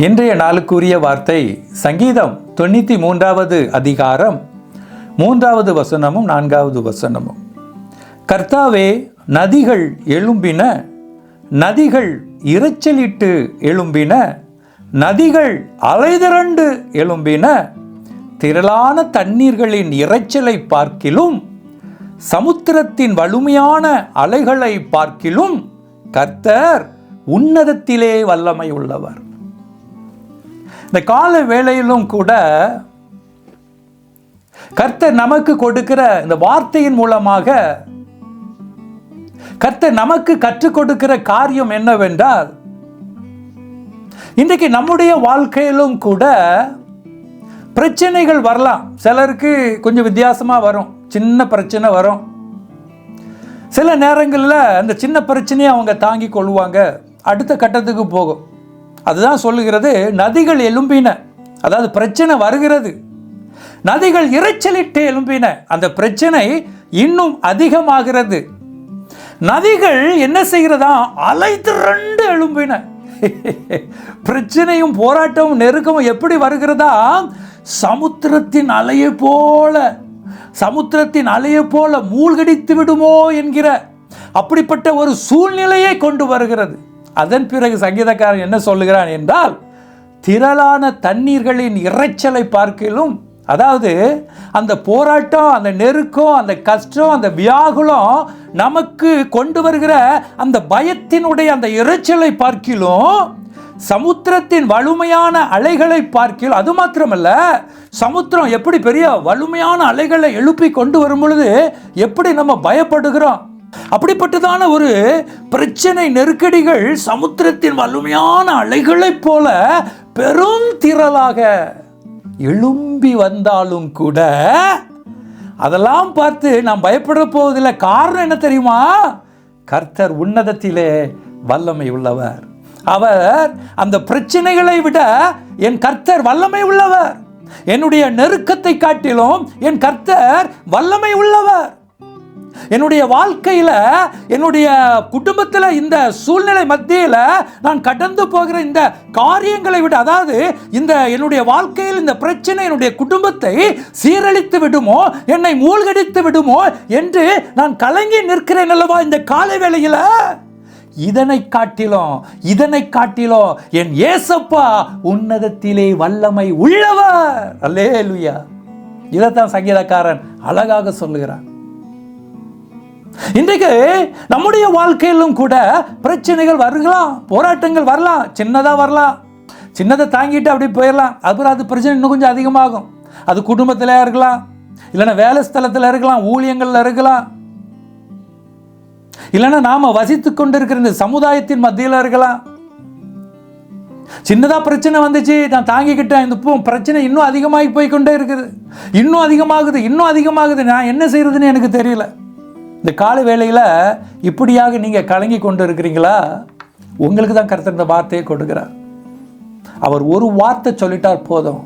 இன்றைய நாளுக்குரிய வார்த்தை சங்கீதம் தொண்ணூற்றி மூன்றாவது அதிகாரம் மூன்றாவது வசனமும் நான்காவது வசனமும். கர்த்தாவே நதிகள் எழும்பின நதிகள் இரைச்சலிட்டு எழும்பின நதிகள் அலைதிரண்டு எழும்பின திரளான தண்ணீர்களின் இரைச்சலை பார்க்கிலும் சமுத்திரத்தின் வலிமையான அலைகளை பார்க்கிலும் கர்த்தர் உன்னதத்திலே வல்லமை உள்ளவர் இந்த கால வேளையிலும் கூட கர்த்தர் நமக்கு கொடுக்கிற இந்த வார்த்தையின் மூலமாக கர்த்தர் நமக்கு கற்றுக் கொடுக்கிற காரியம் என்னவென்றால் இன்றைக்கு நம்முடைய வாழ்க்கையிலும் கூட பிரச்சனைகள் வரலாம். சிலருக்கு கொஞ்சம் வித்தியாசமாக வரும். சின்ன பிரச்சனை வரும். சில நேரங்களில் அந்த சின்ன பிரச்சனையை அவங்க தாங்கி கொள்வாங்க அடுத்த கட்டத்துக்கு போகும். அதுதான் சொல்லுகிறது நதிகள் எலும்பின அதாவது பிரச்சனை வருகிறது. நதிகள் இரைச்சலிட்டு எலும்பின அந்த பிரச்சனை இன்னும் அதிகமாகிறது. நதிகள் என்ன செய்கிறதா? அலை திரண்டு எழும்பின. பிரச்சனையும் போராட்டமும் நெருக்கமும் எப்படி வருகிறதா? சமுத்திரத்தின் அலையை போல. சமுத்திரத்தின் அலையை போல மூழ்கடித்து விடுமோ என்கிற அப்படிப்பட்ட ஒரு சூழ்நிலையை கொண்டு வருகிறது. அதன் பிறகு சங்கீதக்காரன் என்ன சொல்லுகிறான் என்றால் திரளான தண்ணீர்களின் இரைச்சலை பார்க்கிலும் அதாவது அந்த போராட்டம் அந்த நெருக்கம் அந்த கஷ்டம் அந்த வியாகுலம் நமக்கு கொண்டு வருகிற அந்த பயத்தினுடைய அந்த இறைச்சலை பார்க்கிலும் சமுத்திரத்தின் வலிமையான அலைகளை பார்க்கில் அது மாத்திரமல்ல சமுத்திரம் எப்படி பெரிய வலிமையான அலைகளை எழுப்பி கொண்டு வரும் பொழுது எப்படி நம்ம பயப்படுகிறோம்? அப்படிப்பட்டதான ஒரு பிரச்சனை நெருக்கடிகள் சமுத்திரத்தின் வலிமையான அலைகளைப் போல பெரும் திரளாக எழும்பி வந்தாலும் கூட அதெல்லாம் பார்த்து நாம் பயப்பட போவதில்லை. காரணம் என்ன தெரியுமா? கர்த்தர் உன்னதத்திலே வல்லமை உள்ளவர். அவர் அந்த பிரச்சனைகளை விட என் கர்த்தர் வல்லமை உள்ளவர். என்னுடைய நெருக்கத்தை காட்டிலும் என் கர்த்தர் வல்லமை உள்ளவர். என்னுடைய வாழ்க்கையில் என்னுடைய குடும்பத்தில் இந்த சூழ்நிலை மத்தியில் நான் கடந்து போகிற இந்த காரியங்களை விட அதாவது இந்த என்னுடைய வாழ்க்கையில் இந்த பிரச்சனை என்னுடைய குடும்பத்தை சீரழித்து விடுமோ என்னை மூழ்கடித்து விடுமோ என்று நான் கலங்கி நிற்கிறேன் அல்லவா இந்த காலை வேளையில்? இதனை காட்டிலும் இதனை காட்டிலும் என் ஏசப்பா உன்னதத்திலே வல்லமை உள்ளவர். அல்லேலுயா. இதைத்தான் சங்கீதக்காரன் அழகாக சொல்லுகிறான். இன்றைக்கு நம்முடைய வாழ்க்கையிலும் கூட பிரச்சனைகள் வரலாம் போராட்டங்கள் வரலாம் சின்னதாக வரலாம் சின்னதை தாங்கிட்டு அப்படி போயிடலாம். அப்புறம் அது பிரச்சனை இன்னும் கொஞ்சம் அதிகமாகும். அது குடும்பத்தில் இருக்கலாம். இல்லைன்னா வேலை ஸ்தலத்தில் இருக்கலாம். ஊழியங்களில் இருக்கலாம். இல்லைன்னா நாம் வசித்து கொண்டிருக்கிற இந்த சமுதாயத்தின் மத்தியில் இருக்கலாம். சின்னதாக பிரச்சனை வந்துச்சு. நான் தாங்கிக்கிட்டேன். இந்த பூ பிரச்சனை இன்னும் அதிகமாகி போய்கொண்டே இருக்குது. இன்னும் அதிகமாகுது. இன்னும் அதிகமாகுது. நான் என்ன செய்யறதுன்னு எனக்கு தெரியல. இந்த காலை வேளையில் இப்படியாக நீங்கள் கலங்கி கொண்டு இருக்கிறீங்களா உங்களுக்கு தான் கருத்து இந்த வார்த்தையை கொடுக்கிறார். அவர் ஒரு வார்த்தை சொல்லிட்டார் போதும்.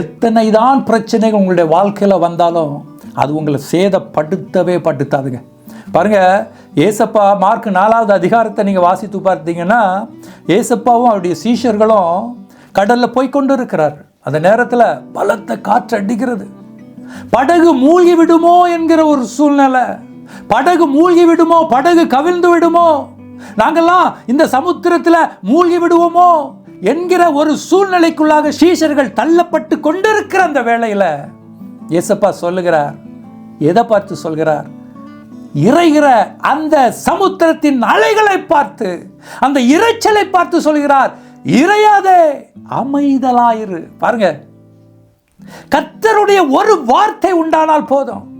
எத்தனை தான் பிரச்சனைகள் உங்களுடைய வாழ்க்கையில் வந்தாலும் அது உங்களை சேதப்படுத்தவே படுத்தாதுங்க. பாருங்க ஏசப்பா மார்க் நாலாவது அதிகாரத்தை நீங்கள் வாசித்து பார்த்தீங்கன்னா ஏசப்பாவும் அவருடைய சீஷர்களும் கடலில் போய் கொண்டு இருக்கிறார் அந்த நேரத்தில் பலத்த காற்று அடிக்கிறது. படகு மூழ்கி விடுமோ என்கிற ஒரு சூழ்நிலை. படகு மூழ்கி விடுமோ? படகு கவிழ்ந்து விடுமோ? நாங்கள்லாம் இந்த சமுத்திரத்தில் மூழ்கி விடுவோமோ? என்கிற ஒரு சூழ்நிலைக்குள்ளாக சீஷர்கள் தள்ளப்பட்டு கொண்டிருக்கிற அந்த வேளையில் ஏசப்பா சொல்லுகிறார். எதை பார்த்து சொல்கிறார்? இறைகிற அந்த சமுத்திரத்தின் அலைகளை பார்த்து அந்த இரைச்சலை பார்த்து சொல்கிறார் இறையாதே அமைதலாயிரு. பாருங்க. கத்தருடைய ஒரு வார்த்தை உண்டானால் போதும்.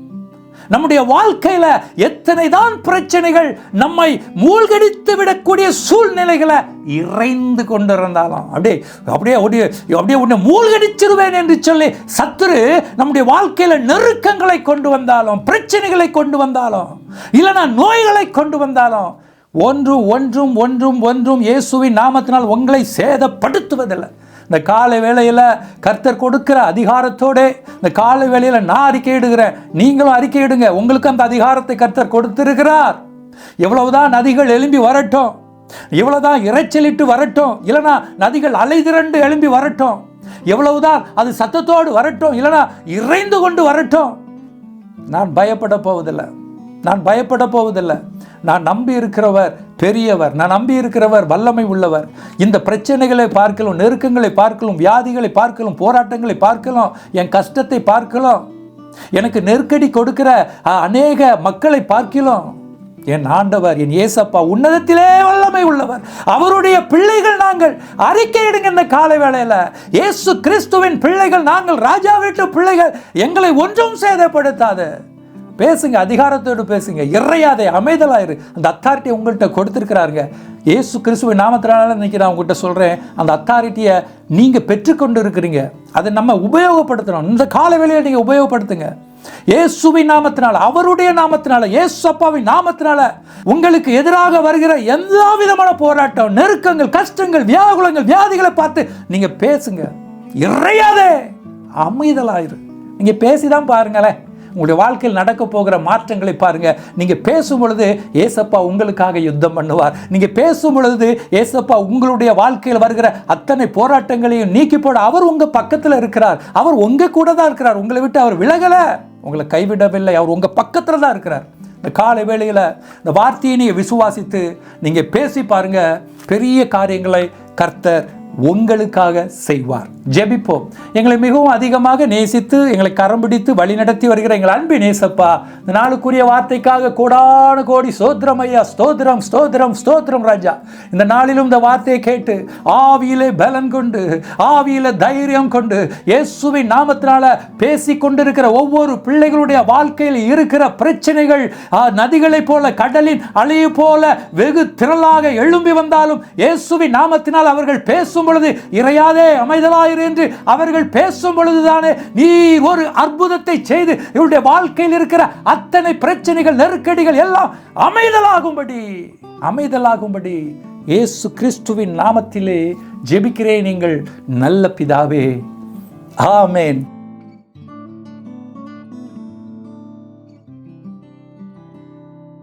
நம்முடைய வாழ்க்கையில எத்தனை தான் பிரச்சனைகள் நம்மை மூழ்கடித்து விடக்கூடிய சூழ்நிலைகளை இறைந்து கொண்டிருந்தாலும் அப்படியே அப்படியே அப்படியே அப்படியே உன்னை மூழ்கடிச்சிருவேன் என்று சொல்லி சத்துரு நம்முடைய வாழ்க்கையில நெருக்கங்களை கொண்டு வந்தாலும் பிரச்சனைகளை கொண்டு வந்தாலும் இல்லைனா நோய்களை கொண்டு வந்தாலும் ஒன்று ஒன்றும் ஒன்றும் ஒன்றும் இயேசுவின் நாமத்தினால் உங்களை சேதப்படுத்துவதில்லை. இந்த காலை வேளையில் கர்த்தர் கொடுக்கிற அதிகாரத்தோடு இந்த காலை வேளையில் நான் அறிக்கையிடுகிறேன் நீங்களும் அறிக்கையிடுங்க உங்களுக்கு அந்த அதிகாரத்தை கர்த்தர் கொடுத்திருக்கிறார். எவ்வளவுதான் நதிகள் எழும்பி வரட்டும். இவ்வளவுதான் இரைச்சலிட்டு வரட்டும். இல்லைனா நதிகள் அலைதிரண்டு எழும்பி வரட்டும். எவ்வளவுதான் அது சத்தத்தோடு வரட்டும். இல்லைனா இறைந்து கொண்டு வரட்டும். நான் பயப்பட போவதில்லை. நான் பயப்பட போவதில்லை. நான் நம்பி இருக்கிறவர் பெரியவர். நான் நம்பி இருக்கிறவர் வல்லமை உள்ளவர். இந்த பிரச்சனைகளை பார்க்கலாம் நெருக்கங்களை பார்க்கலாம் வியாதிகளை பார்க்கலாம் போராட்டங்களை பார்க்கலாம் என் கஷ்டத்தை பார்க்கலாம் எனக்கு நெருக்கடி கொடுக்கிற அநேக மக்களை பார்க்கலாம். என் ஆண்டவர் என் ஏசப்பா உன்னதத்திலே வல்லமை உள்ளவர். அவருடைய பிள்ளைகள் நாங்கள் அறிக்கையிடுங்க இந்த காலை வேளையில். இயேசு கிறிஸ்துவின் பிள்ளைகள் நாங்கள் ராஜா வீட்டு பிள்ளைகள் எங்களை ஒன்றும் சேதப்படுத்தாது. பேசுங்க அதிகாரத்தோடு பேசுங்க. இறையாதே அமைதலாயிரு. அந்த அத்தாரிட்டி உங்கள்கிட்ட கொடுத்துருக்கிறாருங்க. ஏசு கிறிஸ்துவை நாமத்தினால இன்றைக்கி நான் உங்கள்கிட்ட சொல்கிறேன் அந்த அத்தாரிட்டியை நீங்கள் பெற்றுக்கொண்டு இருக்கிறீங்க அதை நம்ம உபயோகப்படுத்தணும். இந்த கால வேளையை நீங்கள் உபயோகப்படுத்துங்க. இயேசுவின் நாமத்தினால அவருடைய நாமத்தினால இயேசு அப்பாவின் நாமத்தினால உங்களுக்கு எதிராக வருகிற எல்லா விதமான போராட்டம் நெருக்கங்கள் கஷ்டங்கள் வியாகுலங்கள் வியாதிகளை பார்த்து நீங்கள் பேசுங்க. இறையாதே அமைதலாயிரு. நீங்க பேசிதான் பாருங்களேன். உங்களுடைய வாழ்க்கையில் நடக்க போகிற மாற்றங்களை பாருங்க. நீங்க பேசும் பொழுது ஏசப்பா உங்களுக்காக யுத்தம் பண்ணுவார். நீங்க பேசும் பொழுது ஏசப்பா உங்களுடைய வாழ்க்கையில் வருகிற அத்தனை போராட்டங்களையும் நீக்கி போட அவர் உங்க பக்கத்தில் இருக்கிறார். அவர் உங்க கூட தான் இருக்கிறார். உங்களை விட்டு அவர் விலகல. உங்களை கைவிடவில்லை. அவர் உங்க பக்கத்தில் தான் இருக்கிறார். இந்த காலை வேளையில் இந்த வார்த்தையை நீங்கள் விசுவாசித்து நீங்கள் பேசி பாருங்கள் பெரிய காரியங்களை கர்த்தர் உங்களுக்காக செய்வார். ஜெபிப்போம். எங்களை மிகவும் அதிகமாக நேசித்து எங்களை கரம் பிடித்து வழிநடத்தி வருகிற எங்கள் அன்பு நேசப்பா இந்த நாளுக்குரிய வார்த்தைக்காக கோடான கோடி ஸ்தோத்திரம் ஐயா ஸ்தோத்திரம் ஸ்தோத்திரம் ஸ்தோத்திரம் ராஜா. இந்த நாளிலும் இந்த வார்த்தையை கேட்டு ஆவியிலே பலன் கொண்டு ஆவியில தைரியம் கொண்டு இயேசுவின் நாமத்தினால பேசி கொண்டிருக்கிற ஒவ்வொரு பிள்ளைகளுடைய வாழ்க்கையில் இருக்கிற பிரச்சனைகள் நதிகளைப் போல கடலின் அலையை போல வெகு திரளாக எழும்பி வந்தாலும் இயேசுவின் நாமத்தினால் அவர்கள் பேசும் பொழுது இறையாதே அமைதலாயிரு என்று அவர்கள் பேசும் பொழுதுதானே நீர் ஒரு அற்புதத்தை செய்து இவருடைய வாழ்க்கையில் இருக்கிற அத்தனை பிரச்சனைகள் நெருக்கடிகள் எல்லாம் அமைதலாகும்படி அமைதலாகும்படி இயேசு கிறிஸ்துவின் நாமத்திலே ஜெபிக்கிறேன் நீங்கள் நல்ல பிதாவே. ஆமேன்.